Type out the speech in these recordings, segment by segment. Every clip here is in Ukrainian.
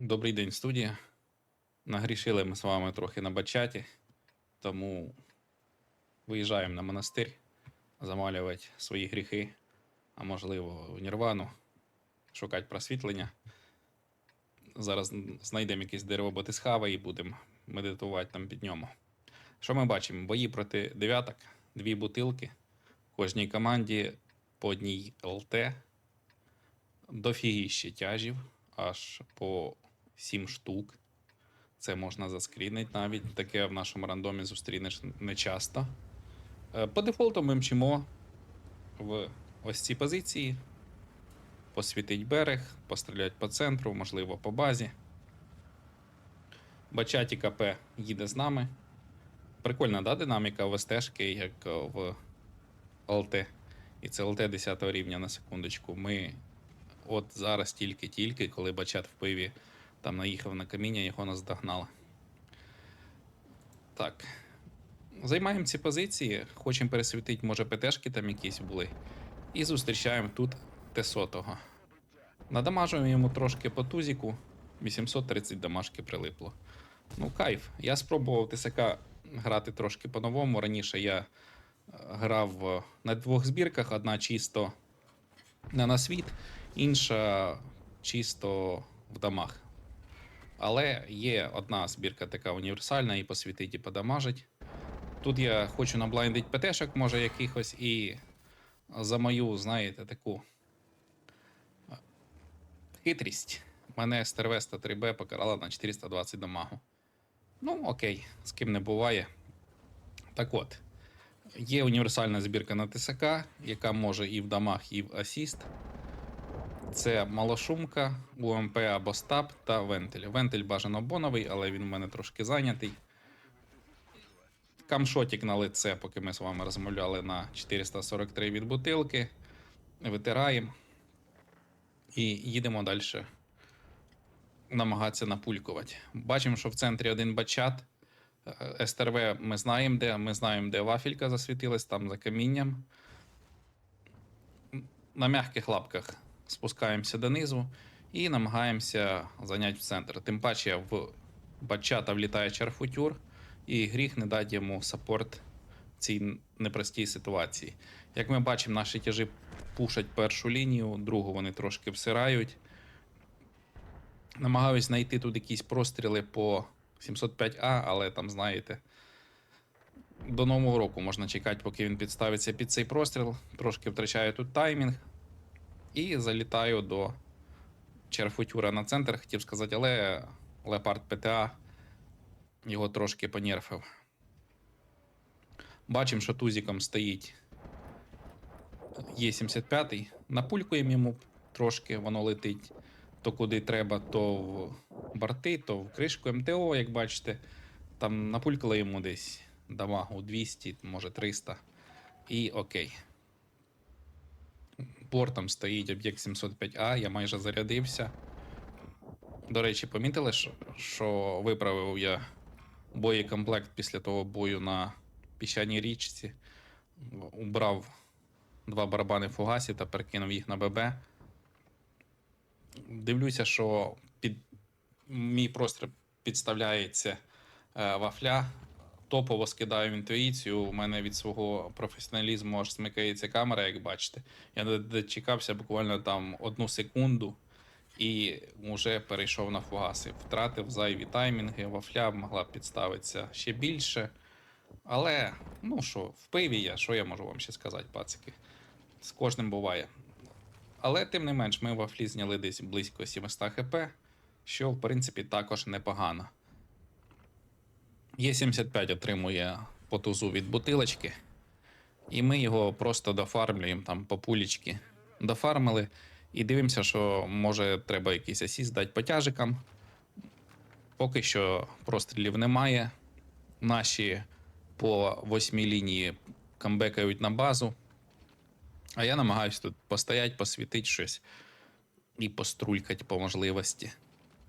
Добрий день, студія. Нагрішили ми з вами трохи на бачаті, тому виїжджаємо на монастир замалювати свої гріхи, а можливо, в Нірвану, шукати просвітлення. Зараз знайдемо якесь дерево Ботисхава і будемо медитувати там під ньому. Що ми бачимо? Бої проти дев'яток, дві бутилки, кожній команді по одній ЛТ, дофігіще тяжів, аж по 7 штук. Це можна заскрінити навіть. Таке в нашому рандомі зустрінеш не часто. Е, По дефолту ми мчимо в ось ці позиції. Посвітить берег, пострілять по центру, можливо, по базі. Бачаті КП їде з нами. Прикольна да, динаміка в СТшки, як в ЛТ. І це ЛТ 10 рівня на секундочку. Ми от зараз тільки-тільки, коли бачат в пиві там наїхав на каміння, його наздогнали. Так. Займаємо ці позиції, хочемо пересвітити, може, ПТшки там якісь були. І зустрічаємо тут Т-100. Надамажуємо йому трошки по тузіку. 830 дамажки прилипло. Ну, кайф. Я спробував ТСК грати трошки по-новому. Раніше я е, грав е, на двох збірках: одна чисто на насвіт, інша чисто в домах. Але є одна збірка така універсальна, і посвітить, і подамажить. Тут я хочу наблайндить ПТшок, може, якихось, і за мою, знаєте, таку е, хитрість. Мене Стервеста 3B покарала на 420 дамагу. Ну, окей, з ким не буває. Так от, є універсальна збірка на ТСК, яка може і в дамаг, і в асіст. Це малошумка, УМП або стаб та вентиль. Вентиль бажано боновий, але він в мене трошки зайнятий. Камшотик на лице, поки ми з вами розмовляли на 443 від бутилки. Витираємо. І їдемо далі. Намагатися напулькувати. Бачимо, що в центрі один бачат. Е, СТРВ ми знаємо, де. Ми знаємо, де вафелька засвітилась, там за камінням. На м'яких лапках спускаємося донизу і намагаємося зайняти в центр. Тим паче в бачата влітає чарфутюр, і гріх не дати йому саппорт в цій непростій ситуації. Як ми бачимо, наші тяжі пушать першу лінію, другу вони трошки всирають. Намагаюсь знайти тут якісь простріли по 705А, але там, знаєте, до нового року можна чекати, поки він підставиться під цей простріл. Трошки втрачаю тут таймінг. І залітаю до черфутюра на центр, хотів сказати, але Леопард ПТА його трошки понерфив. Бачимо, що тузіком стоїть Є75. Напулькуємо йому трошки, воно летить то куди треба, то в борти, то в кришку МТО, як бачите. Там напулькали йому десь дамагу 200, може 300. І окей. Портом стоїть об'єкт 705А, я майже зарядився. До речі, помітили, що, виправив я боєкомплект після того бою на піщаній річці. Убрав два барабани фугасів та перекинув їх на ББ. Дивлюся, що під мій простір підставляється е, вафля. Топово скидаю інтуїцію. У мене від свого професіоналізму аж смикається камера, як бачите. Я дочекався буквально там одну секунду і вже перейшов на фугаси. Втратив зайві таймінги, вафля могла б підставитися ще більше. Але, ну що, в пиві я, що я можу вам ще сказати, пацики? З кожним буває. Але тим не менш, ми вафлі зняли десь близько 700 хп, що в принципі також непогано. Є75 отримує по тузу від бутилочки, і ми його просто дофармлюємо там по пулічки. Дофармили і дивимося, що може треба якийсь асіст дати потяжикам. Поки що прострілів немає. Наші по восьмій лінії камбекають на базу. А я намагаюся тут постоять, посвітити щось і пострулькати по можливості.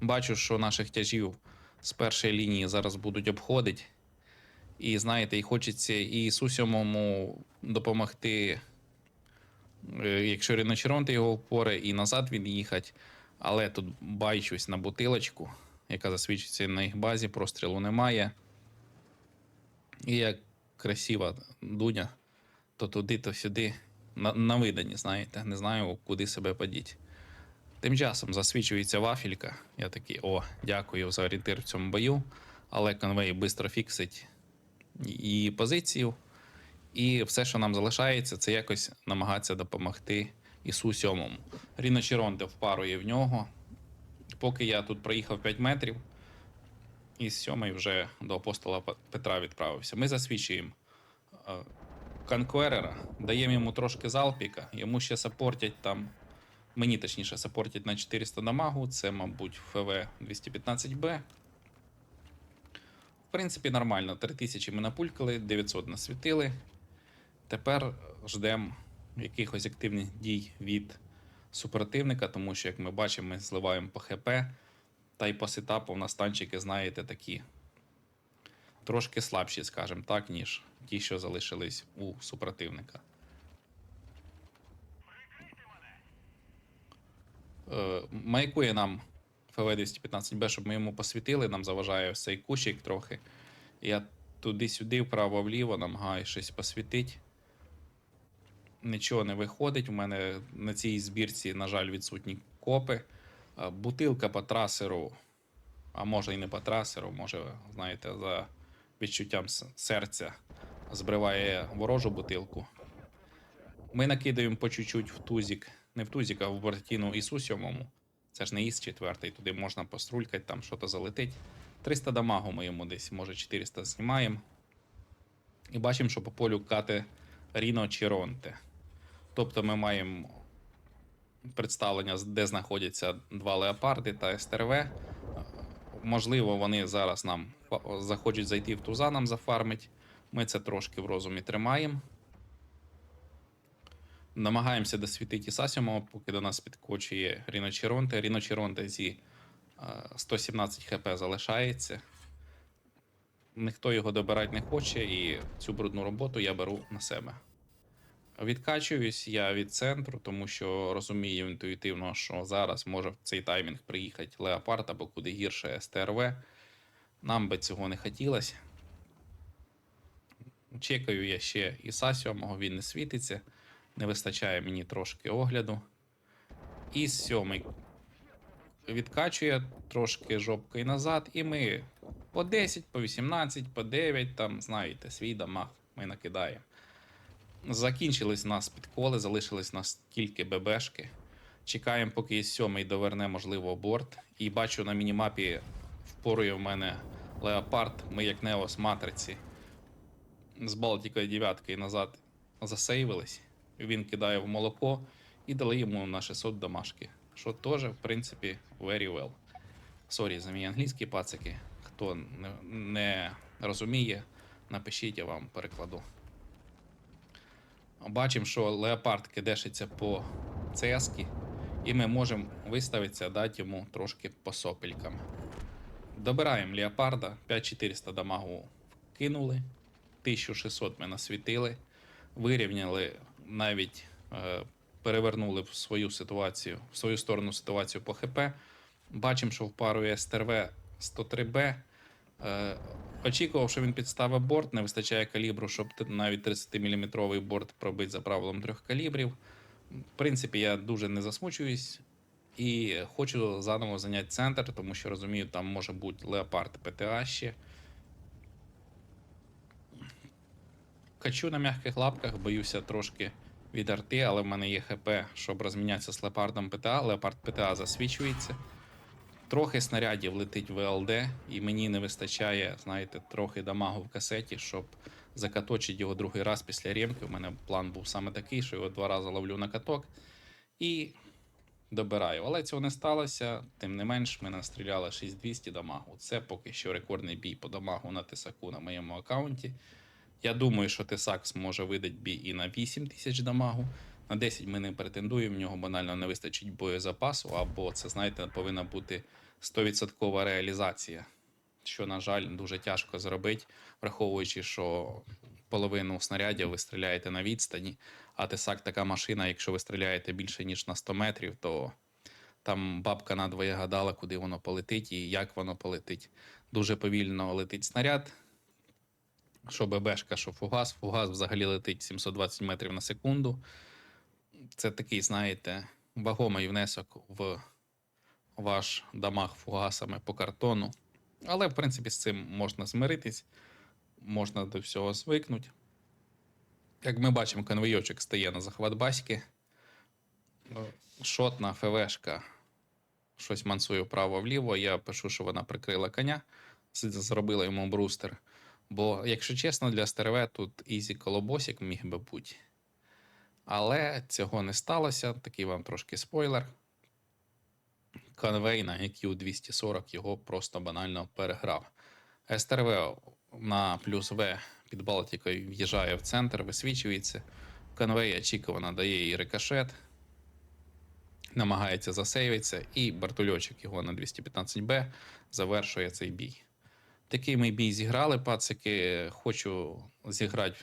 Бачу, що наших тяжів з першої лінії зараз будуть обходити. І знаєте, і хочеться і Сусьомому допомогти, е, якщо риночеронти його впоре, і назад від'їхати. Але тут бачусь на бутилочку, яка засвідчується на їх базі, прострілу немає. І як красива дуня, то туди, то сюди. На, на видані, знаєте, не знаю, куди себе подіть. Тим часом засвічується вафелька. Я такий, о, дякую за орієнтир в цьому бою. Але конвей швидко фіксить і позицію. І все, що нам залишається, це якось намагатися допомогти Ісу сьомому. Ріно Чіронте впарує в нього. Поки я тут проїхав 5 метрів, і з сьомий вже до апостола Петра відправився. Ми засвідчуємо е, Конкверера, даємо йому трошки залпіка, йому ще саппортять там. Мені точніше саппортять на 400 дамагу, це, мабуть, ФВ 215Б. В принципі, нормально. 3000 ми напулькали, 900 насвітили. Тепер ждемо якихось активних дій від супротивника, тому що, як ми бачимо, ми зливаємо по ХП. Та й по сетапу у нас танчики, знаєте, такі трошки слабші, скажімо так, ніж ті, що залишились у супротивника. Маякує нам ФВ-215Б, щоб ми йому посвітили, нам заважає цей кущик трохи. Я туди-сюди, вправо-вліво намагаюся щось посвітити. Нічого не виходить. У мене на цій збірці, на жаль, відсутні копи. Е, Бутилка по трасеру, а може і не по трасеру, може, знаєте, за відчуттям серця збриває ворожу бутилку. Ми накидаємо по чуть-чуть в тузік, не в тузік, а в бортіну ісу сьомому. Це ж не іс четвертий, туди можна пострулькати, там що-то залетить. 300 дамагу ми йому десь, може 400 знімаємо. І бачимо, що по полю кате Ріно Чіронте. Тобто ми маємо представлення, де знаходяться два леопарди та СТРВ. Можливо, вони зараз нам захочуть зайти в туза нам зафармить. Ми це трошки в розумі тримаємо. Намагаємося досвітити Сасімо, поки до нас підкочує Ріно Чіронте. Ріно Чіронте зі е, 117 хп залишається. Ніхто його добирати не хоче, і цю брудну роботу я беру на себе. Відкачуюсь я від центру, тому що розумію інтуїтивно, що зараз може в цей таймінг приїхати Леопард або куди гірше СТРВ. Нам би цього не хотілося. Чекаю я ще Іса 7, він не світиться. Не вистачає мені трошки огляду. І сьомий відкачує трошки жопкою назад, і ми по 10, по 18, по 9, там, знаєте, свій дамаг ми накидаємо. Закінчились у нас підколи, залишились нас тільки ББшки. Чекаємо, поки із сьомий доверне, можливо, борт. І бачу на мінімапі впорує в мене Леопард. Ми як Неос Матриці з Балтікою дев'яткою назад засейвились. Він кидає в молоко і дали йому на 600 домашки. Що теж, в принципі, very well. Сорі за мій англійський пацики. Хто не, розуміє, напишіть, я вам перекладу. Бачимо, що леопард кидешиться по цески, і ми можемо виставитися, дати йому трошки по сопелькам. Добираємо леопарда, 5400 дамагу вкинули, 1600 ми насвітили, вирівняли навіть е, перевернули в свою ситуацію, в свою сторону ситуацію по ХП. Бачимо, що впарує СТРВ 103Б. Е, очікував, що він підставить борт, не вистачає калібру, щоб навіть 30-мм борт пробити за правилом трьох калібрів. В принципі, я дуже не засмучуюсь і хочу заново зайняти центр, тому що розумію, там може бути леопард ПТА ще. Качу на м'яких лапках, боюся трошки від арти, але в мене є ХП, щоб розмінятися з леопардом ПТА. Леопард ПТА засвічується. Трохи снарядів летить в ЛД, і мені не вистачає, знаєте, трохи дамагу в касеті, щоб закаточити його другий раз після ремки. У мене план був саме такий, що його два рази ловлю на каток і добираю. Але цього не сталося. Тим не менш, ми настріляли 6200 дамагу. Це поки що рекордний бій по дамагу на тисаку на моєму аккаунті. Я думаю, що Тесак зможе видати бій і на 8 тисяч дамагу. На 10 ми не претендуємо, в нього банально не вистачить боєзапасу, або це, знаєте, повинна бути 100% реалізація, що, на жаль, дуже тяжко зробити, враховуючи, що половину снарядів ви стріляєте на відстані, а Тесак така машина, якщо ви стріляєте більше, ніж на 100 метрів, то Там бабка надвоє гадала, куди воно полетить і як воно полетить. Дуже повільно летить снаряд. Що ББшка, що фугас. Фугас взагалі летить 720 метрів на секунду. Це такий, знаєте, вагомий внесок в ваш дамаг фугасами по картону. Але, в принципі, з цим можна змиритись, можна до всього звикнути. Як ми бачимо, конвойочок стає на захват баськи. Шотна ФВшка щось мансує вправо-вліво. Я пишу, що вона прикрила коня, зробила йому брустер. Бо, якщо чесно, для стерве тут ізі колобосик міг би бути. Але цього не сталося. Такий вам трошки спойлер. Конвей на EQ 240 його просто банально переграв. СТРВ на плюс В під Балтикою в'їжджає в центр, висвічується. Конвей очікувано дає їй рикошет, намагається засейвитися, і Бартульочок його на 215Б завершує цей бій. Такий ми бій зіграли, пацики. Хочу зіграти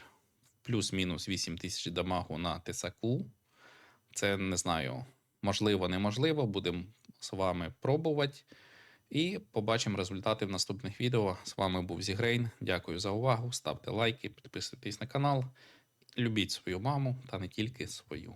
плюс-мінус 8 тисяч дамагу на Тесаку. Це не знаю, можливо, неможливо. Будемо з вами пробувати. І побачимо результати в наступних відео. З вами був Зігрейн. Дякую за увагу. Ставте лайки, підписуйтесь на канал. Любіть свою маму та не тільки свою.